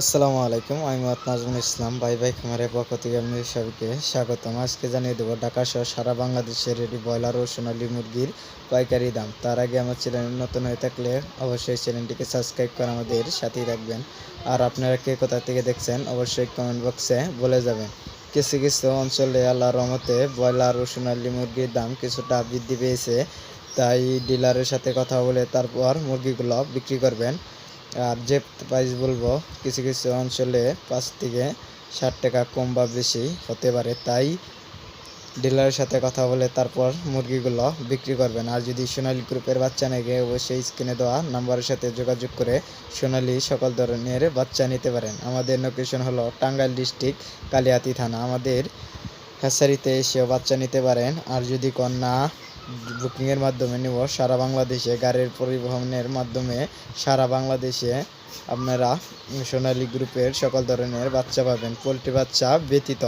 আসসালামু আলাইকুম, আমি মোহাম্মদ নাজমুল ইসলাম, ভাই ভাই খামারের পক্ষ থেকে আমি সবাইকে স্বাগতম। আজকে জানিয়ে দেবো ঢাকা সহ সারা বাংলাদেশের রেডি ব্রয়লার ও সোনালী মুরগির পাইকারি দাম। তার আগে আমার চ্যানেল নতুন হয়ে থাকলে অবশ্যই চ্যানেলটিকে সাবস্ক্রাইব করে আমাদের সাথেই রাখবেন আর আপনারা কে কোথা থেকে দেখছেন, অবশ্যই কমেন্ট বক্সে বলে যাবেন। কিছু কিছু অঞ্চলে আল্লাহর রহমতে ব্রয়লার ও সোনালী মুরগির দাম কিছুটা বৃদ্ধি পেয়েছে। তাই ডিলারের সাথে কথা বলে তারপর মুরগিগুলো বিক্রি করবেন। আর যে প্রাইস বলব, কিছু কিছু অঞ্চলে পাঁচ থেকে ষাট টাকা কম বা বেশি হতে পারে। তাই ডিলারের সাথে কথা বলে তারপর মুরগিগুলো বিক্রি করবেন। আর যদি সোনালী গ্রুপের বাচ্চা নেগে অবশ্যই স্ক্রিনে দেওয়া নাম্বারের সাথে যোগাযোগ করে সোনালী সকল ধরনের বাচ্চা নিতে পারেন। আমাদের লোকেশন হলো টাঙ্গাইল ডিস্ট্রিক্ট কালিয়াতি থানা। আমাদের হ্যাচারিতে এসেও বাচ্চা নিতে পারেন। আর যদি কন্যা বুকিংয়ের মাধ্যমে নিব। সারা বাংলাদেশে গাড়ির পরিবহনের মাধ্যমে সারা বাংলাদেশে আপনারা সোনালী গ্রুপের সকল ধরনের বাচ্চা পাবেন, পোলট্রি বাচ্চা ব্যতীত।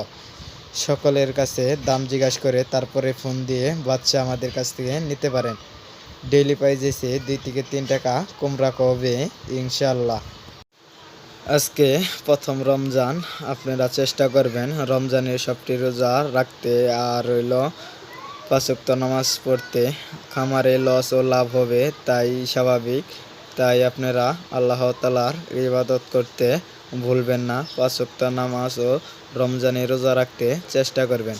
সকলের কাছে দাম জিজ্ঞাসা করে তারপরে ফোন দিয়ে বাচ্চা আমাদের কাছ থেকে নিতে পারেন। ডেইলি প্রাইস এসে দুই থেকে তিন টাকা কম রাখা হবে ইনশাল্লাহ আজকে প্রথম রমজান, আপনারা চেষ্টা করবেন রমজানের সবটি রোজা রাখতে। আর রইল পাঁচক্ত নামাজ পড়তে খামারে লস ও লাভ হবে, তাই স্বাভাবিক। তাই আপনারা আল্লাহ তালার ইবাদত করতে ভুলবেন না। পাঁচক্ত নামাজ ও রমজানে রোজা রাখতে চেষ্টা করবেন।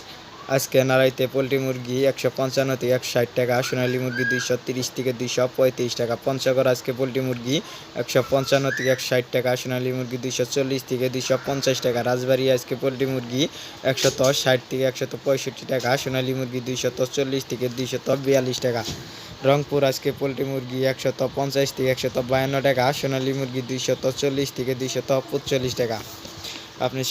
আজকে নারাইতে পোলট্রি মুরগি একশো পঞ্চান্ন থেকে একশো ষাট টাকা, সোনালী মুরগি দুইশো তিরিশ থেকে দুইশো পঁয়ত্রিশ টাকা। পঞ্চগড় আজকে পোলট্রি মুরগি একশো পঞ্চান্ন থেকে একশো ষাট টাকা, সোনালী মুরগি দুইশো চল্লিশ থেকে দুইশো পঞ্চাশ টাকা। রাজবাড়ি আজকে পোলট্রি মুরগি একশত ষাট থেকে একশত পঁয়ষট্টি টাকা, সোনালী মুরগি দুইশত চল্লিশ থেকে দুইশত বিয়াল্লিশ টাকা। রংপুর আজকে পোলট্রি মুরগি একশত পঞ্চাশ থেকে একশত বায়ান্ন টাকা, সোনালী মুরগি দুইশত চল্লিশ থেকে দুইশত পঁচল্লিশ টাকা। আপনি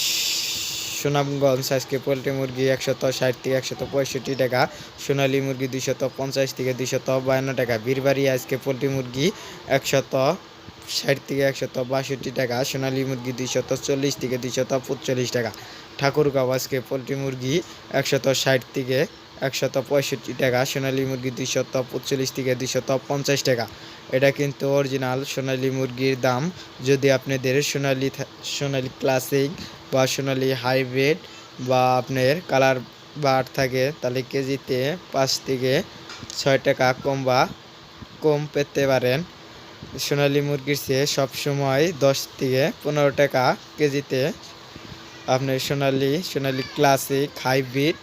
সুনামগঞ্জ আজকে পোলট্রি মুরগি একশত ষাট থেকে একশত পঁয়ষট্টি টাকা, সোনালী মুরগি দুইশত পঞ্চাশ থেকে দুইশত বায়ান্ন টাকা, বীরবাড়ি আজকে পোলট্রি মুরগি একশত ষাট থেকে একশত বাষট্টি টাকা, সোনালী মুরগি দুইশত চল্লিশ থেকে দুইশত পঁচল্লিশ টাকা। ঠাকুরগাঁও আজকে পোলট্রি মুরগি একশত ষাট থেকে একশত পঁয়ষট্টি টাকা, সোনালী মুরগি দুইশত পঁচল্লিশ থেকে দুইশত পঞ্চাশ টাকা। এটা কিন্তু অরিজিনাল সোনালী মুরগির দাম। যদি আপনাদের সোনালী সোনালী ক্লাসিক বা সোনালী হাইব্রিড বা আপনার কালার বার থাকে, তাহলে কেজিতে পাঁচ থেকে ছয় টাকা কম বা কম পেতে পারেন। সোনালী মুরগির চেয়ে সবসময় দশ থেকে পনেরো টাকা কেজিতে আপনার সোনালি সোনালি ক্লাসিক হাইব্রিড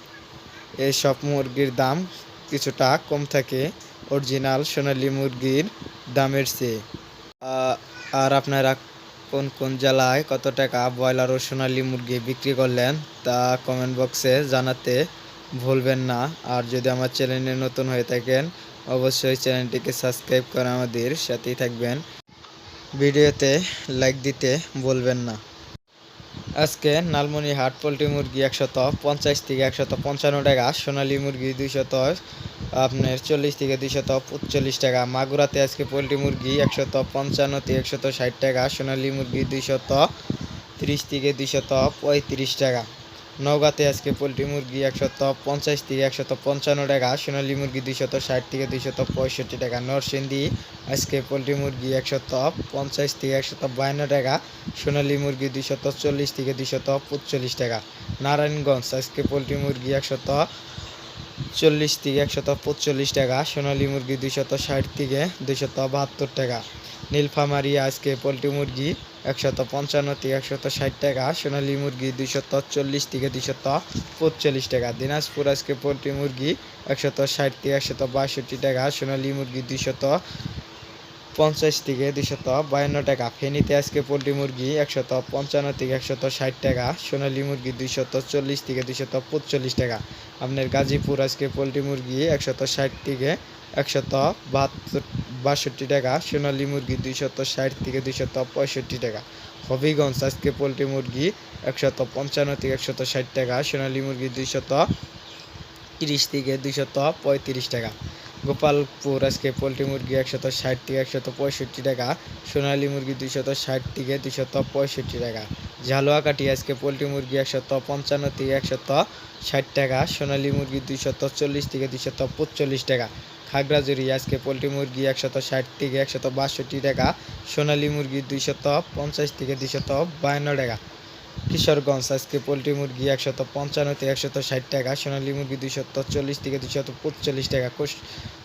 এইসব মুরগির দাম কিছুটা কম থাকে অরিজিনাল সোনালী মুরগির দামের চেয়ে। আর আপনারা কোন কোন জেলায় কত টাকা ব্রয়লার ও সোনালী মুরগি বিক্রি করলেন তা কমেন্ট বক্সে জানাতে ভুলবেন না। আর যদি আমার চ্যানেলে নতুন হয়ে থাকেন, অবশ্যই চ্যানেলটিকে সাবস্ক্রাইব করে আমাদের সাথেই থাকবেন। ভিডিওতে লাইক দিতে বলবেন না। আজকে নালমনি হাট পোলট্রি মুরগি একশত পঞ্চাশ থেকে একশত পঞ্চান্ন টাকা, সোনালি মুরগি দুইশত, আপনার চল্লিশ থেকে দুইশত পঁচল্লিশ টাকা। মাগুরাতে আজকে পোলট্রি মুরগি একশত পঞ্চান্ন থেকে একশত ষাট টাকা, সোনালি মুরগি দুইশত তিরিশ থেকে দুইশত পঁয়ত্রিশ টাকা। নওগাঁতে আজকে পোলট্রি মুরগি একশত পঞ্চাশ থেকে একশত পঞ্চান্ন টাকা, সোনালী মুরগি দুইশত ষাট থেকে দুইশত পঁয়ষট্টি টাকা, নরসিংদী আজকে পোলট্রি মুরগি একশত পঞ্চাশ থেকে একশত বায়ান্ন টাকা, সোনালী মুরগি দুইশত চল্লিশ থেকে দুইশত পঁচল্লিশ টাকা। নারায়ণগঞ্জ আজকে পোলট্রি মুরগি একশত চল্লিশ থেকে একশত পঁচল্লিশ টাকা, সোনালী মুরগি দুইশত ষাট থেকে দুইশত বাহাত্তর টাকা। নীলফামারী আজকে পোলট্রি মুরগি একশত পঞ্চান্ন থেকে একশত ষাট টাকা। সোনালী মুরগি দুইশত চল্লিশ থেকে দুইশত পঁচল্লিশ টাকা। দিনাজপুর আজকে পোলট্রি মুরগি একশত ষাট থেকে একশত বাষট্টি টাকা। সোনালী মুরগি দুইশত পঞ্চাশ থেকে দুইশত বায়ান্ন টাকা। ফেনীতে আজকে পোলট্রি মুরগি একশত পঞ্চান্ন থেকে একশত ষাট টাকা। সোনালী মুরগি দুইশত চল্লিশ থেকে দুইশত পঁচল্লিশ টাকা। আপনার গাজীপুর আজকে পোলট্রি মুরগি একশত ষাট থেকে একশত বাহাত্তর বাষট্টি টাকা, সোনালী মুরগি দুইশত ষাট থেকে দুইশত পঁয়ষট্টি টাকা। হবিগঞ্জ আজকে পোলট্রি মুরগি একশত পঞ্চান্ন থেকে একশত ষাট টাকা, সোনালী মুরগি দুইশত তিরিশ থেকে দুইশত পঁয়ত্রিশ টাকা। গোপালপুর আজকে পোলট্রি মুরগি একশত ষাট থেকে একশত পঁয়ষট্টি টাকা, সোনালী মুরগি দুইশত ষাট থেকে দুইশত পঁয়ষট্টি টাকা। ঝালুয়াকাঠি আজকে পোলট্রি মুরগি একশত পঞ্চান্ন থেকে একশত ষাট টাকা, সোনালী মুরগি দুইশত চল্লিশ থেকে দুইশত পঁচল্লিশ টাকা। খাগড়াঝুরি আজকে পোলট্রি মুরগি একশত ষাট থেকে একশত বাষট্টি টাকা, সোনালী মুরগি দুইশত পঞ্চাশ থেকে দুইশত বায়ান্ন টাকা। কিশোরগঞ্জ, আজকে পোলট্রি মুরগি একশত পঞ্চান্ন থেকে একশত ষাট টাকা, সোনালী মুরগি দুইশত চল্লিশ থেকে দুইশত পঁচল্লিশ টাকা।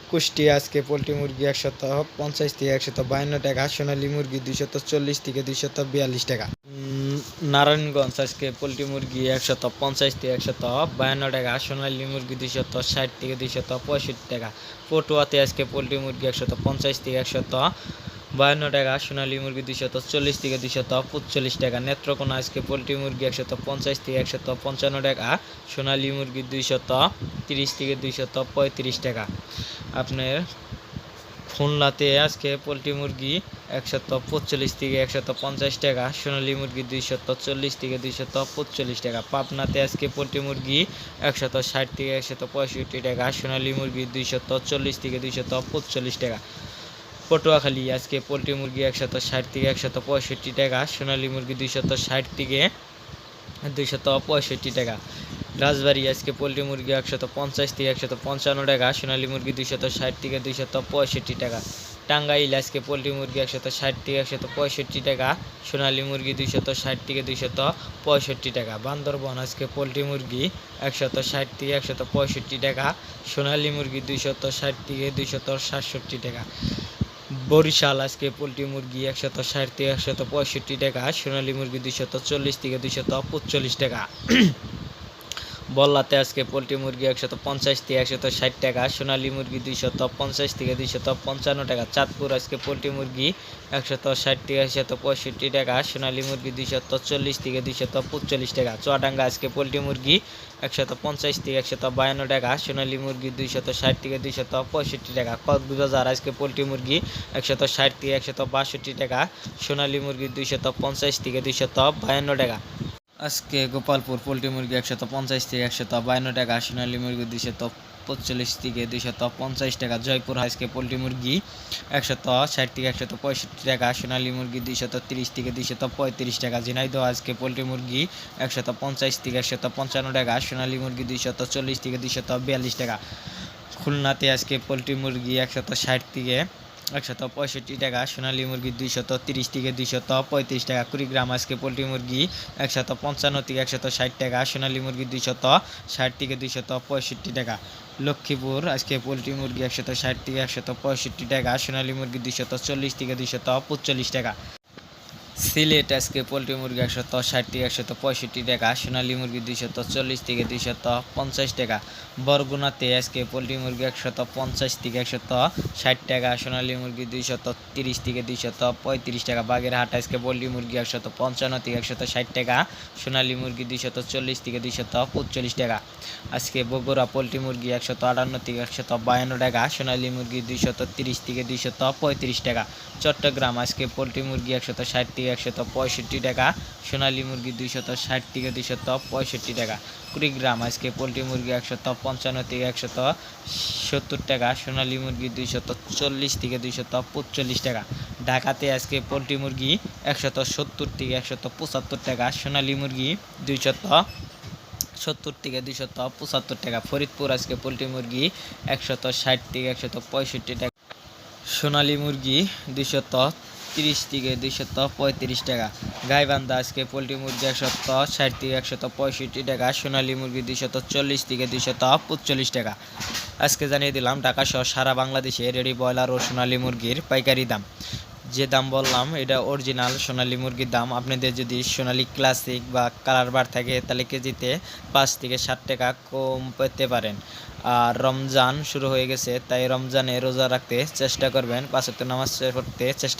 কুষ্টিয়া, আজকে পোলট্রি মুরগি একশত পঞ্চাশ থেকে একশত বায়ান্ন টাকা, সোনালী মুরগি দুইশত চল্লিশ থেকে দুইশত বিয়াল্লিশ টাকা। নারায়ণগঞ্জ, আজকে পোলট্রি মুরগি একশত পঞ্চাশ থেকে একশত বায়ান্ন টাকা, সোনালী মুরগি দুইশত ষাট থেকে দুইশত পঁয়ষট্টি টাকা। পটুয়াতে আজকে পোলট্রি মুরগি একশত পঞ্চাশ থেকে একশত বায়ান্ন টাকা, সোনালী মুরগি দুইশত চল্লিশ থেকে দুইশত পঁচল্লিশ টাকা। নেত্রকোনা আজকে পোলট্রি মুরগি একশত পঞ্চাশ থেকে একশত পঞ্চান্ন টাকা, সোনালী মুরগি দুইশত তিরিশ থেকে দুইশত পঁয়ত্রিশ টাকা। আপনার খুলনাতে আজকে পোলট্রি মুরগি একশত পঁচল্লিশ থেকে একশত পঞ্চাশ টাকা, সোনালী মুরগি দুইশত চল্লিশ থেকে দুইশত পঁচল্লিশ টাকা, পাবনাতে আজকে পোলট্রি মুরগি একশত ষাট থেকে একশত পঁয়ষট্টি টাকা, সোনালী মুরগি দুইশত চল্লিশ থেকে দুইশত পঁচল্লিশ টাকা। পটুয়াখালী আজকে পোলট্রি মুরগি একশত ষাট থেকে একশত পঁয়ষট্টি টাকা, সোনালী মুরগি দুইশত ষাট থেকে দুইশত পঁয়ষট্টি টাকা। রাজবাড়ি, আজকে পোলট্রি মুরগি একশত পঞ্চাশ থেকে একশত পঞ্চান্ন টাকা, সোনালী মুরগি দুইশত ষাট থেকে দুইশত পঁয়ষট্টি টাকা। টাঙ্গাইল আজকে পোলট্রি মুরগি একশত ষাট থেকে একশত পঁয়ষট্টি টাকা, সোনালী মুরগি দুইশত ষাট থেকে দুইশত পঁয়ষট্টি টাকা। বান্দরবন, আজকে পোলট্রি মুরগি একশত ষাট থেকে একশত পঁয়ষট্টি টাকা, সোনালী মুরগি দুইশত ষাট থেকে দুইশত সাতষট্টি টাকা। বরিশাল, আজকে পোলট্রি মুরগি একশত ষাট থেকে একশত পঁয়ষট্টি টাকা, সোনালী মুরগি দুইশত চল্লিশ থেকে দুইশত পঁচল্লিশ টাকা। বল্লাতে আজকে পোলট্রি মুরগি একশত পঞ্চাশ থেকে একশত ষাট টাকা, সোনালী মুরগি দুইশত পঞ্চাশ থেকে দুইশত পঞ্চান্ন টাকা, চাঁদপুর আজকে পোলট্রি মুরগি একশত ষাট থেকে একশত পঁয়ষট্টি টাকা, সোনালী মুরগি দুইশত চল্লিশ থেকে দুইশত পঁচল্লিশ টাকা, চুয়াডাঙ্গা আজকে পোলট্রি মুরগি একশত পঞ্চাশ থেকে একশত বায়ান্ন টাকা, সোনালী মুরগি দুইশত ষাট থেকে দুইশত পঁয়ষট্টি টাকা, কক্সবাজার আজকে পোলট্রি মুরগি একশত ষাট থেকে একশত বাষট্টি টাকা, সোনালী মুরগি দুইশত পঞ্চাশ থেকে দুইশত বায়ান্ন টাকা। আজকে গোপালপুর পোলট্রি মুরগি একশত পঞ্চাশ থেকে একশত বায়ান্ন টাকা সোনালী মুরগি দুইশত পঁচল্লিশ থেকে দুইশত পঞ্চাশ টাকা, জয়পুর আজকে পোলট্রি মুরগি একশত ষাট থেকে একশত পঁয়ষট্টি টাকা সোনালী মুরগি দুইশত তিরিশ থেকে দুইশত পঁয়ত্রিশ টাকা, ঝিনাইদহ আজকে পোলট্রি মুরগি একশত পঞ্চাশ থেকে একশত পঞ্চান্ন টাকা সোনালী মুরগি দুইশত চল্লিশ থেকে দুইশত বিয়াল্লিশ টাকা। খুলনাতে আজকে পোলট্রি মুরগি একশত ষাট থেকে একশত পঁয়ষট্টি টাকা, সোনালি মুরগি দুইশত তিরিশ থেকে দুইশত পঁয়ত্রিশ টাকা কুড়ি গ্রাম আজকে পোলট্রি মুরগি একশত পঞ্চান্ন থেকে একশত ষাট টাকা, সোনালি মুরগি দুইশত ষাট থেকে দুইশত পঁয়ষট্টি টাকা। লক্ষ্মীপুর আজকে পোলট্রি মুরগি একশত ষাট থেকে একশত পঁয়ষট্টি টাকা, সোনালি মুরগি দুইশত চল্লিশ থেকে দুইশত পঁচল্লিশ টাকা। সিলেট আজকে পোলট্রি মুরগি একশত ষাট থেকে একশত পঁয়ষট্টি টাকা, সোনালী মুরগি দুইশত চল্লিশ থেকে দুইশত পঞ্চাশ টাকা। বরগুনাতে আজকে পোলট্রি মুরগি একশত পঞ্চাশ থেকে একশত ষাট টাকা, সোনালী মুরগি দুইশত তিরিশ থেকে দুইশত পঁয়ত্রিশ টাকা। বাগেরহাট আজকে পোলট্রি মুরগি একশত পঞ্চান্ন থেকে একশত ষাট টাকা, সোনালী মুরগি দুইশত চল্লিশ থেকে দুইশত পঁচল্লিশ টাকা। আজকে বগুড়া পোলট্রি মুরগি একশত আটান্ন থেকে একশত বায়ান্ন টাকা, সোনালী মুরগি দুইশত তিরিশ থেকে দুইশত পঁয়ত্রিশ টাকা। চট্টগ্রাম আজকে পোলট্রি মুরগি একশত ষাট থেকে একশত পঁয়ষট্টি টাকা, সোনালী মুরগি দুইশত ষাট থেকে দুইশত পঁয়ষট্টি টাকা, কুড়িগ্রাম আজকে পোলট্রি মুরগি একশত পঞ্চান্ন থেকে একশত সত্তর টাকা, সোনালী মুরগি দুইশত চল্লিশ থেকে দুইশত পঁচল্লিশ টাকা। ঢাকাতে আজকে পোলট্রি মুরগি একশত সত্তর থেকে একশত পঁচাত্তর টাকা, সোনালী মুরগি দুইশত সত্তর থেকে দুইশত পঁচাত্তর টাকা। ফরিদপুর আজকে পোলট্রি মুরগি একশত ষাট থেকে একশত পঁয়ষট্টি টাকা, সোনালী মুরগি দুইশত তিরিশ থেকে দুইশত পঁয়ত্রিশ টাকা। গাইবান্ধা আজকে পোলট্রি মুরগি একশত ষাট থেকে একশত পঁয়ষট্টি টাকা, সোনালী মুরগি দুইশত চল্লিশ থেকে দুইশত পঁচল্লিশ টাকা। আজকে জানিয়ে দিলাম ঢাকা সহ সারা বাংলাদেশে রেডি ব্রয়লার ও সোনালী মুরগির পাইকারি দাম। যে দাম বললাম, এটা অরিজিনাল সোনালী মুরগির দাম। আপনাদের যদি সোনালী ক্লাসিক বা কালার বার থাকে, তাহলে কেজিতে পাঁচ থেকে ষাট টাকা কম পেতে পারেন। আর রমজান শুরু হয়ে গেছে, তাই রমজানে রোজা রাখতে চেষ্টা করবেন পাঁচ ওয়াক্ত নামাজ পড়তে চেষ্টা